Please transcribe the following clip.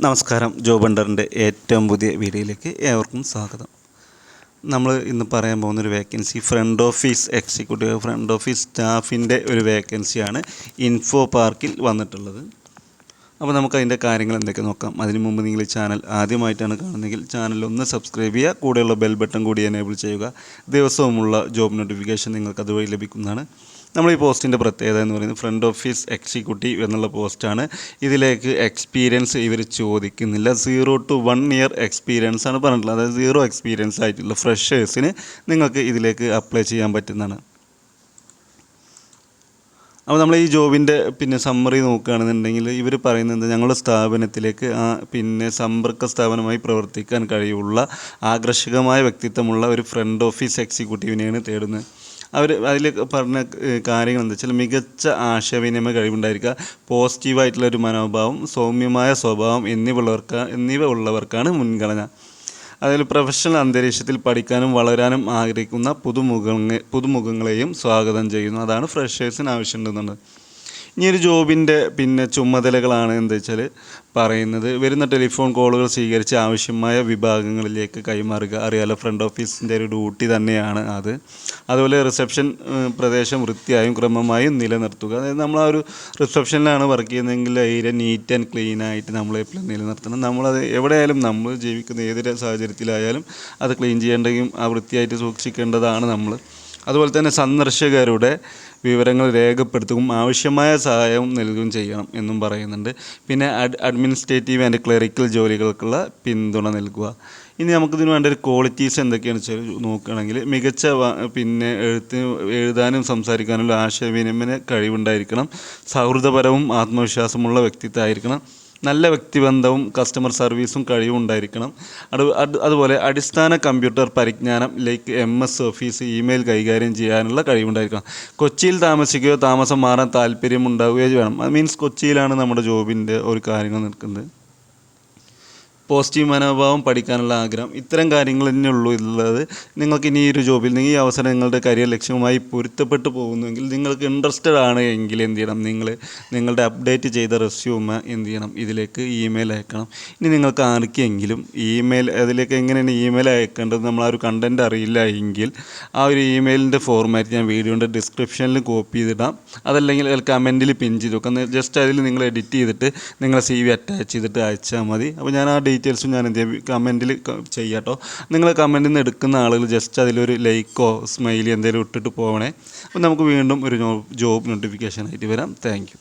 നമസ്കാരം ജോ ബണ്ടറിന്റെ ഏറ്റവും പുതിയ വീഡിയോയിലേക്ക് ഏവർക്കും സ്വാഗതം. നമ്മൾ ഇന്ന് പറയാൻ പോകുന്നൊരു vacancy front office executive front office സ്റ്റാഫിന്റെ ഒരു വേക്കൻസിയാണ് ഇൻഫോ പാർക്കിൽ വന്നിട്ടുള്ളത്. അപ്പോൾ നമുക്ക് അതിന്റെ കാര്യങ്ങൾ എന്തൊക്കെ നോക്കാം. അതിന് മുമ്പ് നിങ്ങൾ ഈ ചാനൽ ആദ്യമായിട്ടാണ് കാണുന്നതെങ്കിൽ ചാനൽ ഒന്ന് സബ്സ്ക്രൈബ് ചെയ്യുക കൂടെയുള്ള ബെൽ ബട്ടൺ കൂടി എനേബിൾ ചെയ്യുക. ദിവസവുമുള്ള ജോബ് നോട്ടിഫിക്കേഷൻ നിങ്ങൾക്ക് അതുവഴി ലഭിക്കുന്നതാണ്. നമ്മൾ ഈ പോസ്റ്റിന്റെ പ്രത്യേകത എന്ന് പറയുന്നത് ഫ്രണ്ട് ഓഫീസ് എക്സിക്യൂട്ടീവ് എന്നുള്ള പോസ്റ്റാണ് ഇതിലേക്ക് എക്സ്പീരിയൻസ് ഇവർ ചോദിക്കുന്നില്ല. Zero to one year experience ആണ് പറഞ്ഞിട്ടുള്ളത്. അതായത് സീറോ എക്സ്പീരിയൻസ് ആയിട്ടുള്ള ഫ്രഷേഴ്സിന് നിങ്ങൾക്ക് ഇതിലേക്ക് അപ്ലൈ ചെയ്യാൻ പറ്റുന്നതാണ്. അപ്പോൾ നമ്മൾ ഈ ജോബിന്റെ പിന്നെ സമ്മറി നോക്കുകയാണെന്നുണ്ടെങ്കിൽ ഇവർ പറയുന്നത് ഞങ്ങളുടെ സ്ഥാപനത്തിലേക്ക് പിന്നെ സമ്പർക്ക സ്ഥാപനമായി പ്രവർത്തിക്കാൻ കഴിവുള്ള ആകർഷകമായ വ്യക്തിത്വമുള്ള ഒരു ഫ്രണ്ട് ഓഫീസ് എക്സിക്യൂട്ടീവിനെയാണ് തേടുന്നത്. അവർ അതിൽ പറഞ്ഞ കാര്യങ്ങൾ എന്താ വെച്ചാൽ മികച്ച ആശയവിനിമയ കഴിവുണ്ടായിരിക്കുക പോസിറ്റീവായിട്ടുള്ള ഒരു മനോഭാവം സൗമ്യമായ സ്വഭാവം എന്നിവ ഉള്ളവർക്ക് എന്നിവ ഉള്ളവർക്കാണ് മുൻഗണന. അതിൽ പ്രൊഫഷണൽ അന്തരീക്ഷത്തിൽ പഠിക്കാനും വളരാനും ആഗ്രഹിക്കുന്ന പുതുമുഖങ്ങളെ പുതുമുഖങ്ങളെയും സ്വാഗതം ചെയ്യുന്നു. അതാണ് ഫ്രഷേഴ്സിന് ആവശ്യമുണ്ടെന്നുണ്ട് ഇനി ഒരു ജോബിന്റെ പിന്നെ ചുമതലകളാണ് എന്താ വെച്ചാൽ പറയുന്നത്. വരുന്ന ടെലിഫോൺ കോളുകൾ സ്വീകരിച്ച് ആവശ്യമായ വിഭാഗങ്ങളിലേക്ക് കൈമാറുക. അറിയാലോ ഫ്രണ്ട് ഓഫീസിന്റെ ഒരു ഡ്യൂട്ടി തന്നെയാണ് അത്. അതുപോലെ റിസപ്ഷൻ പ്രദേശം വൃത്തിയായും ക്രമമായും നിലനിർത്തുക. അതായത് നമ്മൾ ആ ഒരു റിസപ്ഷനിലാണ് വർക്ക് ചെയ്യുന്നതെങ്കിൽ ഏരിയ നീറ്റ് ആൻഡ് ക്ലീൻ ആയിട്ട് നമ്മൾ എപ്പോഴും നിലനിർത്തണം. നമ്മളത് എവിടെയായാലും നമ്മൾ ജീവിക്കുന്ന ഏതൊരു സാഹചര്യത്തിലായാലും അത് ക്ലീൻ ചെയ്യേണ്ടതും ആ വൃത്തിയായിട്ട് സൂക്ഷിക്കേണ്ടതാണ് നമ്മൾ. അതുപോലെ തന്നെ സന്ദർശകരുടെ വിവരങ്ങൾ രേഖപ്പെടുത്തുകയും ആവശ്യമായ സഹായവും നൽകുകയും ചെയ്യണം എന്നും പറയുന്നുണ്ട്. പിന്നെ അഡ് അഡ്മിനിസ്ട്രേറ്റീവ് ആൻഡ് ക്ലറിക്കൽ ജോലികൾക്കുള്ള പിന്തുണ നൽകുക. ഇനി നമുക്കിതിന് വേണ്ട ഒരു ക്വാളിറ്റീസ് എന്തൊക്കെയാണെന്ന് വെച്ചാൽ നോക്കുകയാണെങ്കിൽ മികച്ച പിന്നെ എഴുത്ത് എഴുതാനും സംസാരിക്കാനുള്ള ആശയവിനിമയ കഴിവുണ്ടായിരിക്കണം. സൗഹൃദപരവും ആത്മവിശ്വാസമുള്ള വ്യക്തിത്വമായിരിക്കണം. നല്ല വ്യക്തിബന്ധവും കസ്റ്റമർ സർവീസും കഴിവും ഉണ്ടായിരിക്കണം അത് അത് അതുപോലെ അടിസ്ഥാന കമ്പ്യൂട്ടർ പരിജ്ഞാനം like M S office email കൈകാര്യം ചെയ്യാനുള്ള കഴിവുണ്ടായിരിക്കണം. കൊച്ചിയിൽ താമസിക്കുകയോ താമസം മാറാൻ താല്പര്യം ഉണ്ടാവുകയോ വേണം മീൻസ് കൊച്ചിയിലാണ് നമ്മുടെ ജോബിന്റെ ഒരു കാര്യങ്ങൾ നിൽക്കുന്നത്. പോസിറ്റീവ് മനോഭാവം പഠിക്കാനുള്ള ആഗ്രഹം. ഇത്തരം കാര്യങ്ങൾ തന്നെ ഉള്ളൂ ഉള്ളത് നിങ്ങൾക്ക് ഇനി ഈ ഒരു ജോബിൽ ഈ അവസരം നിങ്ങളുടെ കരിയർ ലക്ഷ്യവുമായി പൊരുത്തപ്പെട്ടു പോകുന്നുവെങ്കിൽ നിങ്ങൾക്ക് ഇൻട്രസ്റ്റഡ് ആണ് എങ്കിൽ എന്ത് ചെയ്യണം? നിങ്ങൾ നിങ്ങളുടെ അപ്ഡേറ്റ് ചെയ്ത റെസ്യൂമ എന്ത് ചെയ്യണം? ഇതിലേക്ക് ഇമെയിൽ അയക്കണം. ഇനി നിങ്ങൾക്ക് ആർക്കെങ്കിലും ഇമെയിൽ അതിലേക്ക് എങ്ങനെയാണ് ഇമെയിൽ അയക്കേണ്ടത് നമ്മൾ ആ ഒരു കണ്ടന്റ് അറിയില്ല എങ്കിൽ ആ ഒരു ഇമെയിലിന്റെ ഫോർമാറ്റ് ഞാൻ വീഡിയോന്റെ ഡിസ്ക്രിപ്ഷനിൽ കോപ്പി ചെയ്തിടാം. അതല്ലെങ്കിൽ കമന്റിൽ പിൻ ചെയ്ത് വെക്കാം. ജസ്റ്റ് അതിൽ നിങ്ങൾ എഡിറ്റ് ചെയ്തിട്ട് നിങ്ങളെ സി വി അറ്റാച്ച് ചെയ്തിട്ട് അയച്ചാൽ മതി. അപ്പോൾ ഞാൻ ആ ഡീറ്റെയിൽസും ഞാൻ എന്ത് ചെയ്യും? കമന്റിൽ ചെയ്യാം കേട്ടോ നിങ്ങൾ കമന്റിൽ നിന്ന് എടുക്കുന്ന ആളുകൾ ജസ്റ്റ് അതിലൊരു ലൈക്കോ സ്മൈലി എന്തെങ്കിലും ഇട്ടിട്ട് പോകണേ അപ്പോൾ നമുക്ക് വീണ്ടും ഒരു ജോബ് നോട്ടിഫിക്കേഷൻ ആയിട്ട് വരാം. താങ്ക്